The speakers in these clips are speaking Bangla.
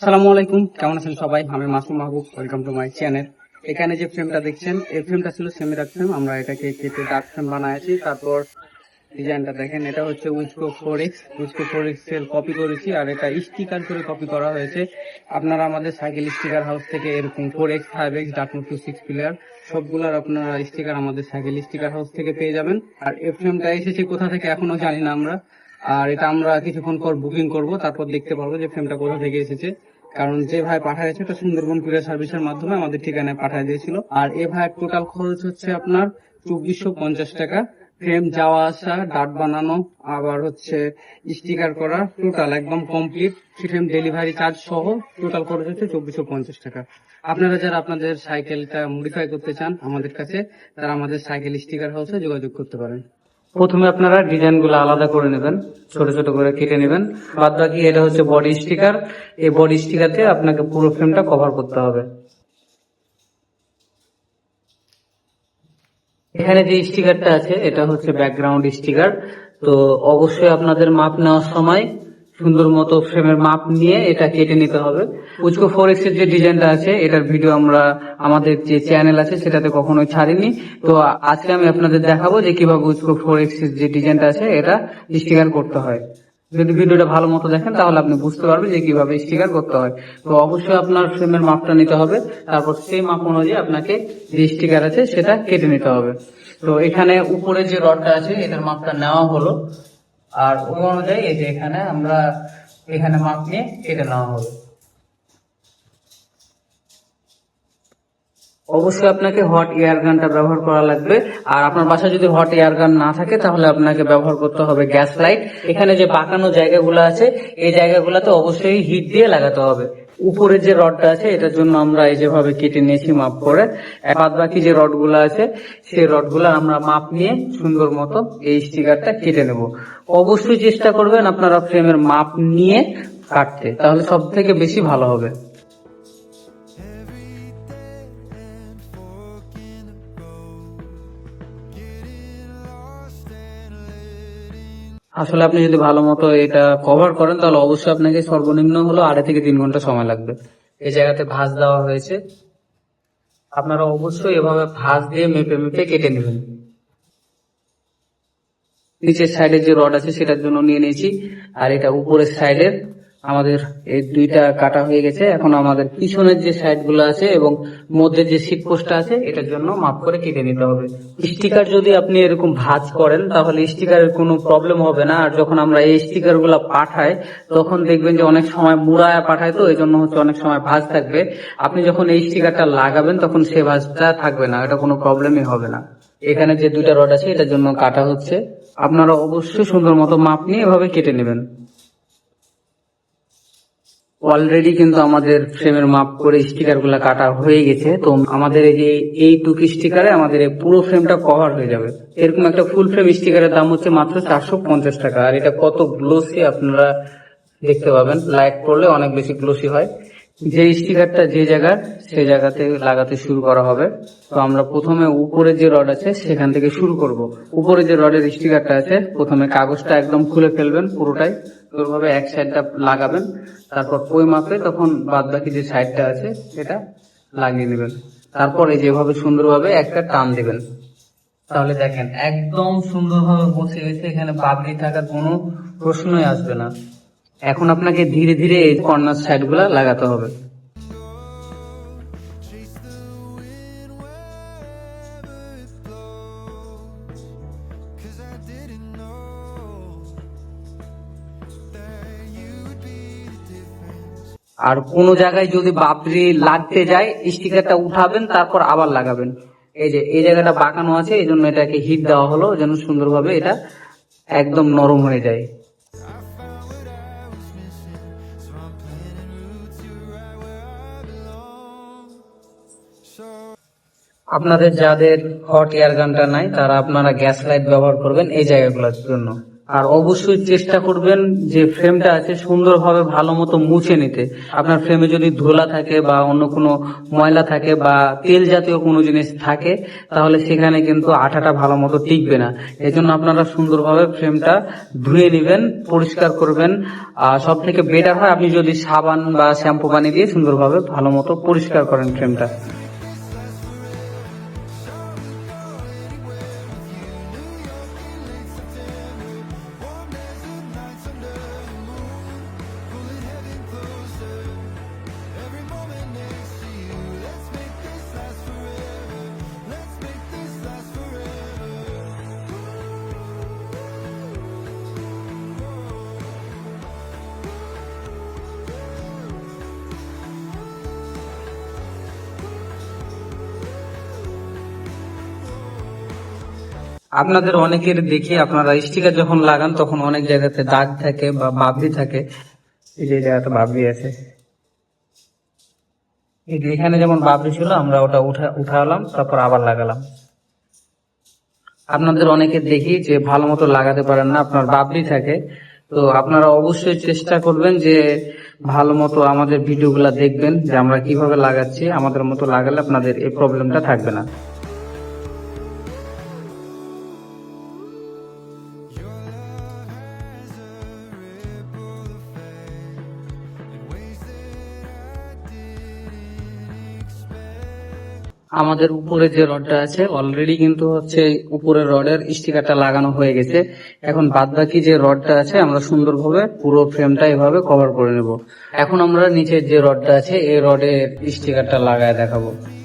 আসসালামু আলাইকুম, কেমন আছেন সবাই? আমি Masum Mahbub welcome to my channel এখানে যে ফ্রেমটা দেখছেন, এই ফ্রেমটা ছিল সেমি ডার্ক ফ্রেম আমরা এটাকে কেটে ডার্ক ফ্রেম বানাইছি, তারপর ডিজাইনটা দেখেন, এটা হচ্ছে Wisco four X Wisco four এক্সের কপি করেছি, আর এটা স্টিকার করে কপি করা হয়েছে। আপনারা আমাদের সাইকেল স্টিকার হাউস থেকে এরকম ফোর এক্স ফাইভ এক্স ডাটমো টু সিক্স প্লেয়ার সবগুলোর আপনারা স্টিকার আমাদের সাইকেল স্টিকার হাউস থেকে পেয়ে যাবেন। আর এই ফ্রেমটা এসেছে কোথা থেকে এখনও জানি না আমরা। আর এটা আমরা কিছুক্ষণ পর বুকিং করব, তারপর দেখতে পারব যে ফ্রেমটা কোথা থেকে এসেছে। কারণ যে ভাই পাঠাইছে এটা সুন্দরবন কুরিয়ার সার্ভিসের মাধ্যমে আমাদের ঠিকানায় পাঠিয়ে দিয়েছিল। আর এ ভাই টোটাল খরচ হচ্ছে আপনার চব্বিশশো পঞ্চাশ টাকা। ফ্রেম যাওয়া আসা ডাট বানানো, আবার হচ্ছে স্টিকার করা টোটাল একদম কমপ্লিট ফ্রেম ডেলিভারি চার্জ সহ টোটাল খরচ হচ্ছে চব্বিশশো পঞ্চাশ টাকা। আপনারা যারা আপনাদের সাইকেলটা মডিফাই করতে চান আমাদের কাছে, তারা আমাদের সাইকেল স্টিকার হাউসে যোগাযোগ করতে পারেন। প্রথমে আপনারা ডিজাইনগুলো আলাদা করে নেবেন, ছোট ছোট করে কেটে নেবেন। বাদ বাকি এটা হচ্ছে বডি স্টিকার। এই বডি স্টিকারতে আপনাকে পুরো ফ্রেমটা কভার করতে হবে। এখানে যে স্টিকারটা আছে, এটা হচ্ছে ব্যাকগ্রাউন্ড স্টিকার। তো অবশ্যই আপনাদের মাপ নেওয়ার সময় সুন্দর মতো ফ্রেমের মাপ নিয়ে এটা কেটে নিতে হবে। উচকো ফোর এক্সের যে ডিজাইনটা আছে, এটার ভিডিও আমরা আমাদের যে চ্যানেল আছে, সেটাতে কখনোই ছাড়িনি। তো আজকে আমি আপনাদের দেখাবো যে কীভাবে উচকো ফোর এক্সের যে ডিজাইনটা আছে, এটা স্টিকার করতে হয়। যদি ভিডিওটা ভালো মতো দেখেন, তাহলে আপনি বুঝতে পারবেন যে কীভাবে স্টিকার করতে হয়। তো অবশ্যই আপনার ফ্রেমের মাপটা নিতে হবে। তারপর সেই মাপ অনুযায়ী আপনাকে যে স্টিকার আছে, সেটা কেটে নিতে হবে। তো এখানে উপরে যে রডটা আছে, এটার মাপটা নেওয়া হলো। আর ওই অনুযায়ী এই যে এখানে আমরা এখানে মাপ নিয়ে কেটে নেওয়া হবে। অবশ্যই আপনাকে হট এয়ার গানটা ব্যবহার করা লাগবে। আর আপনার বাসায় যদি হট এয়ার গান না থাকে, তাহলে আপনাকে ব্যবহার করতে হবে গ্যাস লাইট এখানে যে বাঁকানো জায়গাগুলো আছে, এই জায়গাগুলোতে অবশ্যই হিট দিয়ে লাগাতে হবে। উপরে যে রডটা আছে, এটার জন্য আমরা এই যেভাবে কেটে নিয়েছি মাপ করে বাদ বাকি যে রডগুলো আছে, সেই রডগুলো আমরা মাপ নিয়ে সুন্দর মতো এই স্টিকারটা কেটে নেব। অবশ্যই চেষ্টা করবেন আপনারা ফ্রেমের মাপ নিয়ে কাটতে, তাহলে সব থেকে বেশি ভালো হবে। আসলে আপনি যদি ভালো মতো এটা কভার করেন, তাহলে অবশ্যই আপনাকে সর্বনিম্ন হলো আড়াই থেকে তিন ঘণ্টা সময় লাগবে। এই জায়গাতে ভাঁজ দেওয়া হয়েছে। আপনারা অবশ্যই এভাবে ভাঁজ দিয়ে মেপে মেপে কেটে নেবেন। নিচের সাইডের যে রড আছে, সেটার জন্য নিয়ে নিয়েছি। আর এটা উপরের সাইডের আমাদের এই দুইটা কাটা হয়ে গেছে। এখন আমাদের পিছনের যে সাইডগুলো আছে এবং মধ্যে যে সিট পোস্টটা আছে, এটার জন্য মাপ করে কেটে নিতে হবে। স্টিকার যদি আপনি এরকম ভাঁজ করেন, তাহলে স্টিকারের কোনো প্রবলেম হবে না। আর যখন আমরা এই স্টিকারগুলা পাঠাই, তখন দেখবেন যে অনেক সময় মুড়ায় পাঠায় তো এই জন্য হচ্ছে অনেক সময় ভাঁজ থাকবে। আপনি যখন এই স্টিকারটা লাগাবেন, তখন সে ভাঁজটা থাকবে না, এটা কোনো প্রবলেমই হবে না। এখানে যে দুইটা রড আছে, এটার জন্য কাটা হচ্ছে। আপনারা অবশ্যই সুন্দর মতো মাপ নিয়ে এভাবে কেটে নেবেন। অলরেডি কিন্তু আমাদের ফ্রেমের মাপ করে স্টিকারগুলা কাটা হয়ে গেছে। তো আমাদের এই যে এই টুকি স্টিকারে আমাদের এই পুরো ফ্রেমটা কভার হয়ে যাবে। এরকম একটা ফুল ফ্রেম স্টিকারের দাম হচ্ছে মাত্র চারশো পঞ্চাশ টাকা। আর এটা কত গ্লোসি আপনারা দেখতে পাবেন। লাইট পড়লে অনেক বেশি গ্লোসি হয়। যে স্টিকারটা যে জায়গার সেই জায়গাতে লাগাতে শুরু করা হবে। তো আমরা প্রথমে উপরে যে রড আছে, সেখান থেকে শুরু করব। উপরে যে রডের স্টিকারটা আছে, প্রথমে কাগজটা একদম খুলে ফেলবেন পুরোটাই। ওইভাবে এক সাইডটা লাগাবেন, তারপর ওই মাপে তখন বাদ বাকি যে সাইডটা আছে, সেটা লাগিয়ে নেবেন। তারপর এই যেভাবে সুন্দরভাবে একটা টান দেবেন। তাহলে দেখেন, একদম সুন্দরভাবে বসে গেছে, এখানে পাবলি থাকার কোনো প্রশ্নই আসবে না। এখন আপনাকে ধীরে ধীরে এই কর্নার সাইডগুলো লাগাতে হবে। আর কোনো জায়গায় যদি বাপরি লাগতে যায় স্টিকারটা উঠাবেন, তারপর আবার লাগাবেন। এই যে, এই জায়গাটা বাঁকানো আছে, এই জন্য এটাকে হিট দেওয়া হলো, যেন সুন্দরভাবে এটা একদম নরম হয়ে যায়। আপনাদের যাদের হট এয়ার গানটা নাই, তারা আপনারা গ্যাস লাইট ব্যবহার করবেন এই জায়গাগুলোর জন্য। আর অবশ্যই চেষ্টা করবেন যে ফ্রেমটা আছে সুন্দরভাবে ভালো মতো মুছে নিতে। আপনার ফ্রেমে যদি ধুলা থাকে বা অন্য কোনো ময়লা থাকে বা তেল জাতীয় কোনো জিনিস থাকে, তাহলে সেখানে কিন্তু আঠাটা ভালো মতো টিকবে না। এই জন্য আপনারা সুন্দরভাবে ফ্রেমটা ধুয়ে নেবেন, পরিষ্কার করবেন। আর সব থেকে বেটার হয়, আপনি যদি সাবান বা শ্যাম্পু পানি দিয়ে সুন্দরভাবে ভালো মতো পরিষ্কার করেন ফ্রেমটা। আপনাদের অনেকের দেখি আপনারা স্টিকার যখন লাগান, তখন অনেক জায়গাতে দাগ থাকে বা বাবরি থাকে। এই যে জায়গাতে বাবরি আছে। এখানে যেমন বাবরি ছিল, আমরা ওটা উঠা, উঠালাম, তারপর আবার লাগালাম। আপনাদের অনেকে দেখি যে ভালো মতো লাগাতে পারেন না, আপনার বাবরি থাকে। তো আপনারা অবশ্যই চেষ্টা করবেন যে ভালো মতো আমাদের ভিডিওগুলো দেখবেন, যে আমরা কীভাবে লাগাচ্ছি, আমাদের মতো লাগালে আপনাদের এই প্রবলেমটা থাকবে না। আমাদের উপরে যে রডটা আছে অলরেডি কিন্তু হচ্ছে উপরে রডের স্টিকারটা লাগানো হয়ে গেছে। এখন বাদ বাকি যে রডটা আছে, আমরা সুন্দরভাবে পুরো ফ্রেমটা এভাবে কভার করে নেব। এখন আমরা নিচের যে রডটা আছে, এই রডের স্টিকারটা লাগায় দেখাবো।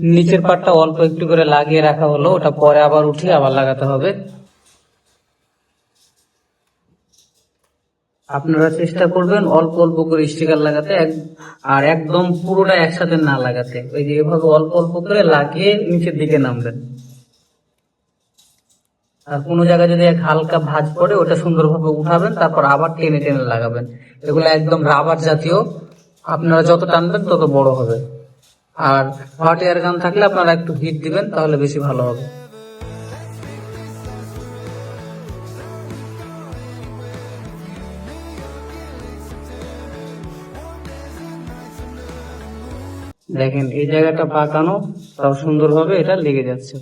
নিচের পাটটা অল্প একটু করে লাগিয়ে রাখা হলো, ওটা পরে আবার উঠিয়ে আবার লাগাতে হবে। আপনারা চেষ্টা করবেন অল্প অল্প করে স্টিকার লাগাতে আর একদম পুরোটা একসাথে না লাগাতে। ওই যে এভাবে অল্প অল্প করে লাগিয়ে নিচের দিকে নামবেন। আর কোনো জায়গায় যদি এক হালকা ভাঁজ পড়ে, ওটা সুন্দরভাবে উঠাবেন, তারপর আবার টেনে টেনে লাগাবেন। এগুলো একদম রাবার জাতীয়। আপনারা যত টানবেন, তত বড় হবে। আর হট এয়ার গান থাকলে আপনারা একটু হিট দিবেন, তাহলে বেশি ভালো হবে। দেখেন, এই জায়গাটা পাকানো, তাও সুন্দরভাবে এটা লেগে যাচ্ছে।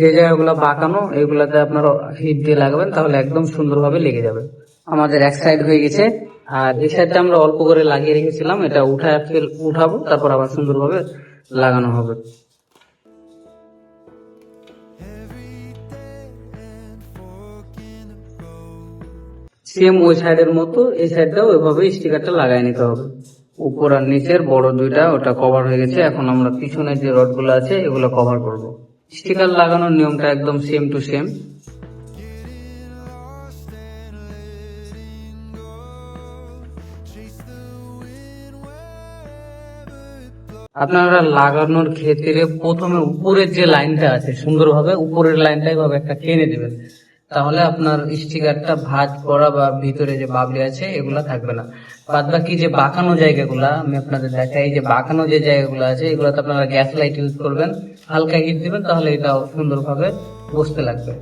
যে জায়গাগুলো বাঁকানো, এগুলাতে আপনারা হিট দিয়ে লাগাবেন, তাহলে একদম সুন্দরভাবে লেগে যাবে। আমাদের এক সাইড হয়ে গেছে। আর এই সাইডটা আমরা অল্প করে লাগিয়ে রেখেছিলাম, এটা উঠা উঠাবো, তারপর আবার সুন্দরভাবে লাগানো হবে। সেম ওই সাইডের মতো, এই সাইডটাও ওইভাবে স্টিকারটা লাগাই নিতে হবে। উপর আর নিচের বড় দুইটা, ওটা কভার হয়ে গেছে। এখন আমরা পিছনের যে রডগুলো আছে, এগুলো কভার করব। স্টিকার লাগানোর নিয়মটা একদম সেম টু সেম আপনারা লাগানোর ক্ষেত্রে প্রথমে উপরের যে লাইনটা আছে, সুন্দরভাবে উপরের লাইনটা এভাবে একটা টেনে দেবেন তাহলে আপনার স্টিকারটা ভাঁজ পড়া বা ভিতরে যে বাবলি আছে, এগুলা থাকবে না। বাদ বাকি যে বাঁকানো জায়গাগুলা, আমি আপনাদের দেখাই যে বাঁকানো যে জায়গাগুলো আছে, এগুলোতে আপনারা গ্যাস লাইট ইউজ করবেন, হালকা হিট দিবেন, তাহলে এটাও সুন্দরভাবে বসতে লাগবে।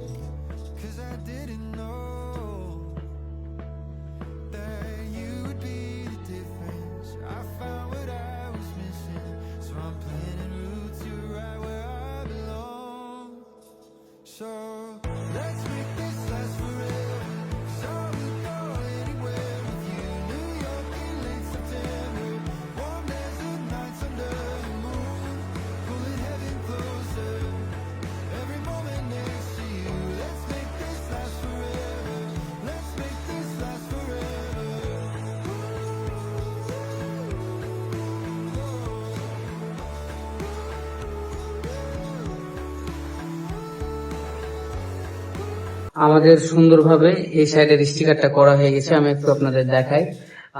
আমাদের সুন্দরভাবে এই সাইডের স্টিকারটা করা হয়ে গেছে, আমি একটু আপনাদের দেখাই।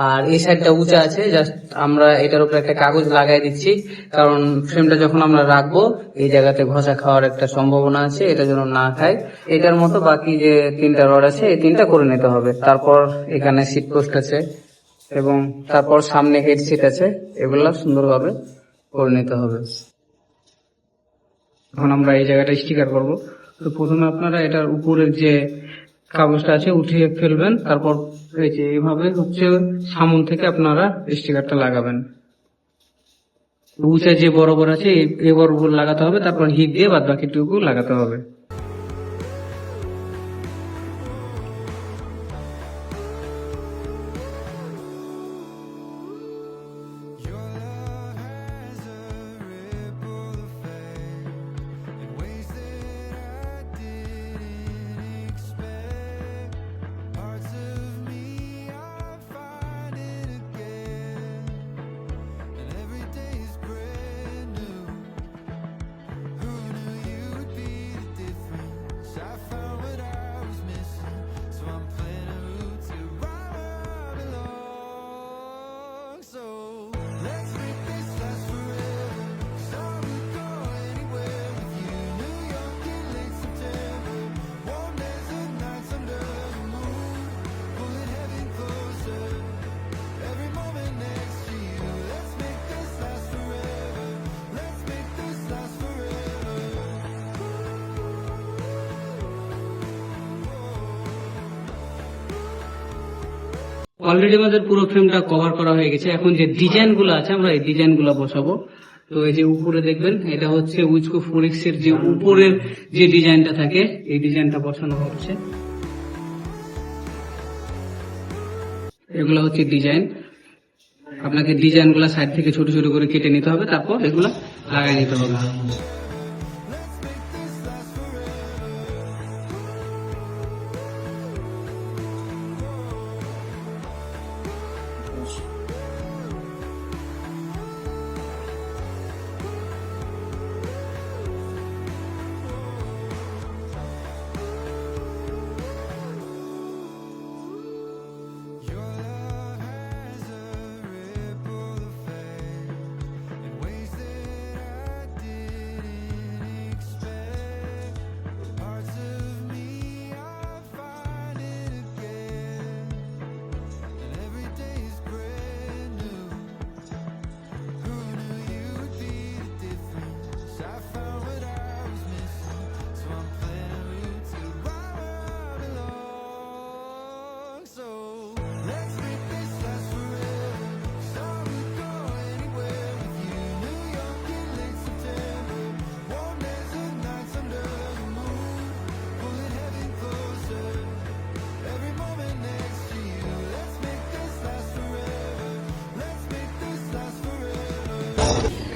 আর এই সাইডটা উঁচা আছে জাস্ট আমরা এটার উপর একটা কাগজ লাগাই দিচ্ছি, কারণ ফ্রেমটা যখন আমরা রাখব, এই জায়গাতে ঘষা খাওয়ার একটা সম্ভাবনা আছে, এটা যেন না খায়। এটার মতো বাকি যে তিনটা রড আছে, এই তিনটা করে নিতে হবে। তারপর এখানে সিট পোস্ট আছে এবং তারপর সামনে হেড সিট আছে, এগুলো সুন্দরভাবে করে নিতে হবে। এখন আমরা এই জায়গাটা স্টিকার করব। তো প্রথমে আপনারা এটার উপরের যে কাগজটা আছে, উঠিয়ে ফেলবেন। তারপর এই যে এইভাবে হচ্ছে সামন থেকে আপনারা স্টিকারটা লাগাবেন। উঁচা যে বরাবর আছে এই- বরাবর লাগাতে হবে, তারপর হিট দিয়ে বাদ বাকিটুকু লাগাতে হবে। অলরেডি আমাদের পুরো ফ্রেমটা কভার করা হয়ে গেছে। এখন যে ডিজাইনগুলো আছে, আমরা এই ডিজাইনগুলো বসাবো। তো এই যে উপরে দেখবেন, এটা হচ্ছে উইচকো ফোরিক্স এর যে উপরের যে ডিজাইনটা থাকে, এই ডিজাইনটা বসানো হচ্ছে। এগুলো হচ্ছে ডিজাইন আপনাকে ডিজাইনগুলা সাইড থেকে ছোট ছোট করে কেটে নিতে হবে, তারপর এগুলা লাগাই নিতে হবে।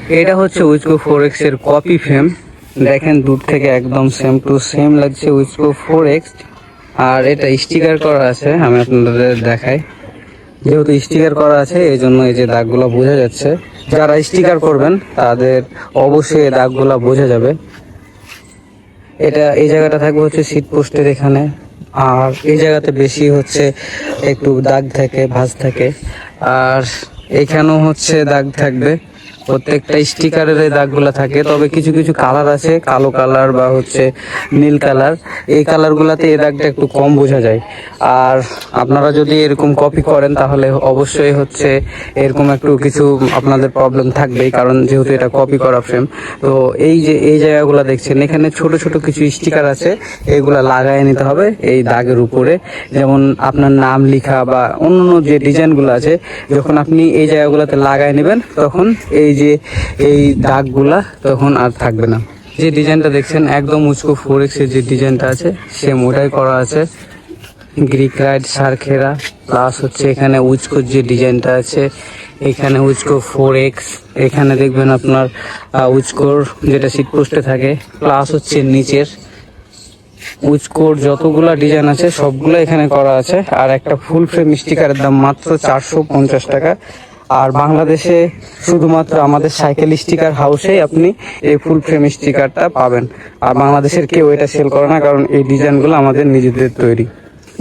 এটা হচ্ছে উইচকো ফোর এক্সের কপি ফ্রেম দেখেন, দূর থেকে একদম সেম টু সেম লাগছে উইচকো ফোর এক্স আর এটা স্টিকার করা আছে, আমি আপনাদের দেখাই। যেহেতু স্টিকার করা আছে, এই জন্য এই যে দাগগুলো বোঝা যাচ্ছে। যারা স্টিকার করবেন, তাদের অবশ্যই এই দাগগুলো বোঝা যাবে। এটা এই জায়গাটা থাকবে হচ্ছে সিট পোস্টের এখানে। আর এই জায়গাতে বেশি হচ্ছে একটু দাগ থাকে, ভাঁজ থাকে। আর এখানেও হচ্ছে দাগ থাকবে। প্রত্যেকটা স্টিকারের এই দাগগুলো থাকে, তবে কিছু কিছু কালার আছে, কালো কালার বা হচ্ছে নীল কালার এই কালারগুলোতে এই দাগটা একটু কম বোঝা যায়। আর আপনারা যদি এরকম কপি করেন, তাহলে অবশ্যই হচ্ছে এরকম একটু কিছু আপনাদের প্রবলেম থাকবেই, কারণ যেহেতু এটা কপি করা ফ্রেম তো এই যে, এই জায়গাগুলো দেখছেন, এখানে ছোট ছোট কিছু স্টিকার আছে, এগুলা লাগাই নিতে হবে এই দাগের উপরে। যেমন আপনার নাম লেখা বা অন্য যে ডিজাইনগুলো আছে, যখন আপনি এই জায়গাগুলোতে লাগাই নেবেন, তখন এই যে এই দাগগুলা তখন আর থাকবে না। যে ডিজাইনটা দেখছেন, একদম উঁচকো ফোর এক্সের যে ডিজাইনটা আছে সেম ওটাই করা আছে। গ্রিক রাইড সারখেরা প্লাস হচ্ছে এখানে উচকোর যে ডিজাইনটা আছে, এখানে উচকো ফোর এক্স এখানে দেখবেন আপনার উচকোর যেটা সিট পোস্টে থাকে প্লাস হচ্ছে নিচের। উচকোর যতগুলা ডিজাইন আছে, সবগুলো এখানে করা আছে। আর একটা ফুল ফ্রেম স্টিকারের দাম মাত্র চারশো পঞ্চাশ টাকা। আর বাংলাদেশে শুধুমাত্র আমাদের সাইকেল স্টিকার হাউসে আপনি এই ফুল ফ্রেম স্টিকারটা পাবেন। আর বাংলাদেশের কেউ এটা সেল করে না, কারণ এই ডিজাইনগুলো আমাদের নিজেদের তৈরি।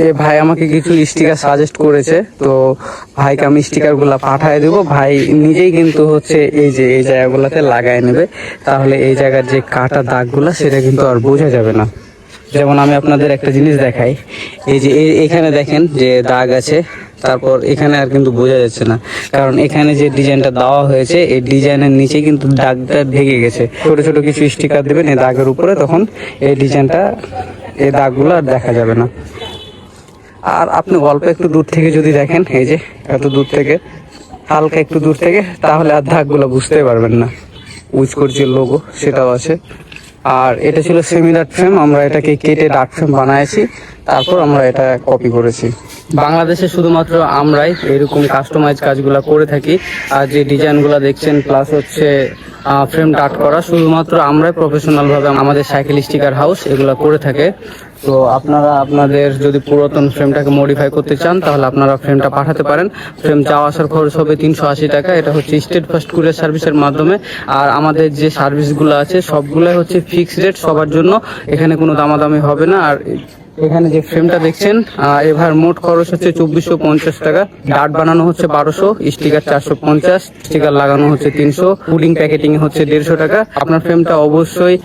এ ভাই আমাকে কিছু স্টিকার সাজেস্ট করেছে, তো ভাইকে আমি স্টিকারগুলা পাঠিয়ে দেবো। ভাই নিজেই কিন্তু হচ্ছে এই যে, এই জায়গাগুলোতে লাগায় নেবে। তাহলে এই জায়গার যে কাটা দাগগুলো, সেটা কিন্তু আর বোঝা যাবে না। যেমন আমি আপনাদের একটা জিনিস দেখাই। এই যে এখানে দেখেন যে দাগ আছে। তারপর এখানে আর কিন্তু বোঝা যাচ্ছে না। কারণ এখানে যে ডিজাইনটা দেওয়া হয়েছে, এই ডিজাইনের নিচে কিন্তু দাগটা ঢেকে গেছে। ছোট ছোট কিছু স্টিকার দেবেন এই দাগের উপরে, তখন এই ডিজাইনটা, এই দাগগুলো আর দেখা যাবে না। আর আপনি অল্প একটু দূর থেকে যদি দেখেন, এই যে এত দূর থেকে, হালকা একটু দূর থেকে, তাহলে আর দাগগুলো বুঝতে পারবেন না। উইচ করছে লোগো সেটাও আছে। আর এটা ছিল সেমি ডার্ট ফ্রেম আমরা এটাকে কেটে ডার্ট ফ্রেম বানাইছি, তারপর আমরা এটা কপি করেছি। বাংলাদেশে শুধুমাত্র আমরাই এরকম কাস্টমাইজ কাজগুলো করে থাকি। আর যে ডিজাইনগুলো দেখছেন প্লাস হচ্ছে ফ্রেম ডার্ট করা, শুধুমাত্র আমরাই প্রফেশনালভাবে আমাদের সাইকেল স্টিকার হাউস এগুলো করে থাকে। তো আপনারা, আপনাদের যদি পুরাতন ফ্রেমটাকে মডিফাই করতে চান, তাহলে আপনারা ফ্রেমটা পাঠাতে পারেন। ফ্রেম যাওয়া আসার খরচ হবে তিনশো আশি টাকা। এটা হচ্ছে স্টেট ফার্স্ট কুরিয়ার সার্ভিসের মাধ্যমে। আর আমাদের যে সার্ভিসগুলো আছে, সবগুলোই হচ্ছে ফিক্সড রেট সবার জন্য। এখানে কোনো দামাদামি হবে না। আর এখানে যে ফ্রেমটা দেখছেন এবার মোট খরচ হচ্ছে চব্বিশশো পঞ্চাশ টাকা। ডাট বানানো হচ্ছে বারোশো, স্টিকার চারশো পঞ্চাশ, স্টিকার লাগানো হচ্ছে তিনশো, পুডিং প্যাকেটিং হচ্ছে দেড়শো টাকা। আপনার ফ্রেমটা অবশ্যই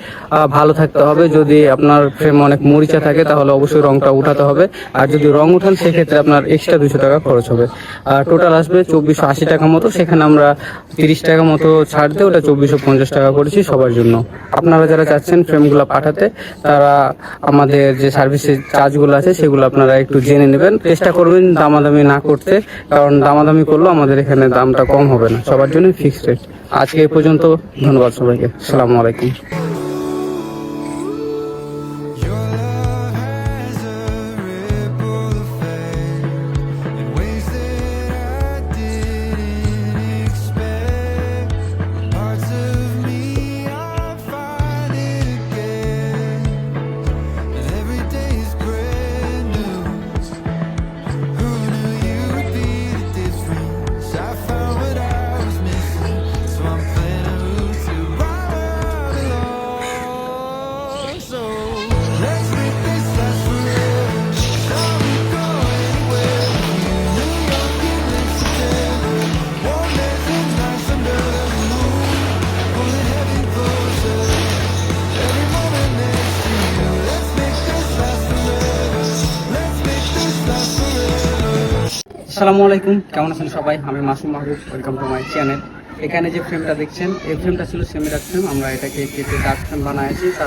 ভালো থাকতে হবে। যদি আপনার ফ্রেম অনেক মরিচা থাকে, তাহলে অবশ্যই রংটা উঠাতে হবে। আর যদি রং উঠান, সেক্ষেত্রে আপনার এক্সট্রা দুশো টাকা খরচ হবে। আর টোটাল আসবে চব্বিশশো আশি টাকা মতো। সেখানে আমরা তিরিশ টাকা মতো ছাড় দিয়ে ওটা চব্বিশশো পঞ্চাশ টাকা করেছি সবার জন্য। আপনারা যারা চাচ্ছেন ফ্রেমগুলো পাঠাতে, তারা আমাদের যে সার্ভিসের চার্জগুলো আছে, সেগুলো আপনারা একটু জেনে নেবেন। চেষ্টা করবেন দামাদামি না করতে, কারণ দামাদামি করলেও আমাদের এখানে দামটা কম হবে না। সবার জন্য ফিক্সড রেট আজকে এই পর্যন্ত, ধন্যবাদ সবাইকে। আসসালামু আলাইকুম। আসসালামু আলাইকুম। কেমন আছেন সবাই? আমি Masum Mahbub. Welcome to my channel এখানে যে ফ্রেমটা দেখছেন, এই ফ্রেমটা ছিল সেমি ডার্ক ফ্রেম আমরা এটাকে কেটে ডাক ফ্রেম বানাইছি